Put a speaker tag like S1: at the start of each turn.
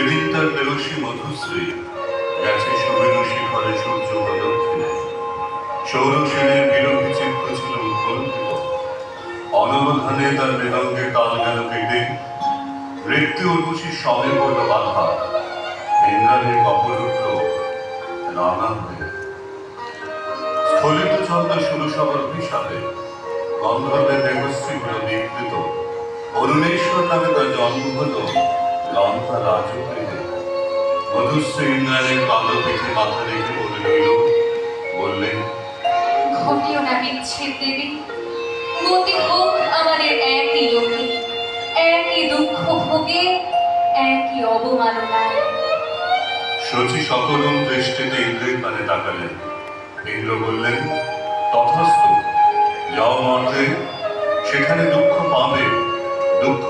S1: রাজার দেবশ্রী মধুশ্রী গেছে শুভেনু শিখরে সূর্য প্রদক্ষিণে সৌরসেনের বিরোধী চিত্ত ছিল উৎকণ্ঠিত অনবধানে তার মৃদঙ্গে তাল গেল কেটে। মৃত্যু উর্বশীর সবে পড়ল বাধা। ইন্দ্রাণীর কপল উঠল রানা হয়ে। স্খলিত ছন্দ শুরু সবার অভিশাপে গন্ধর্বের দেবশ্রী হল বিকৃত। অরুণেশ্বর নামে তার জন্ম হল লঙ্কা রাজগৃহে মধুশ্রী ইন্দ্রাণীর কালো পিঠে মাথা রেখে বলে রইল বললেন
S2: ঘটিও না বিচ্ছেদ দেবী। গতি হোক আমাদের একই লোকে একই দুঃখ ভোগে একই অবমাননায়।
S1: শচী সকলম দৃষ্টিতে ইন্দ্রের পানে তাকালেন। ইন্দ্র বললেন তথাস্তু যাও মর্তে সেখানে দুঃখ পাবে দুঃখ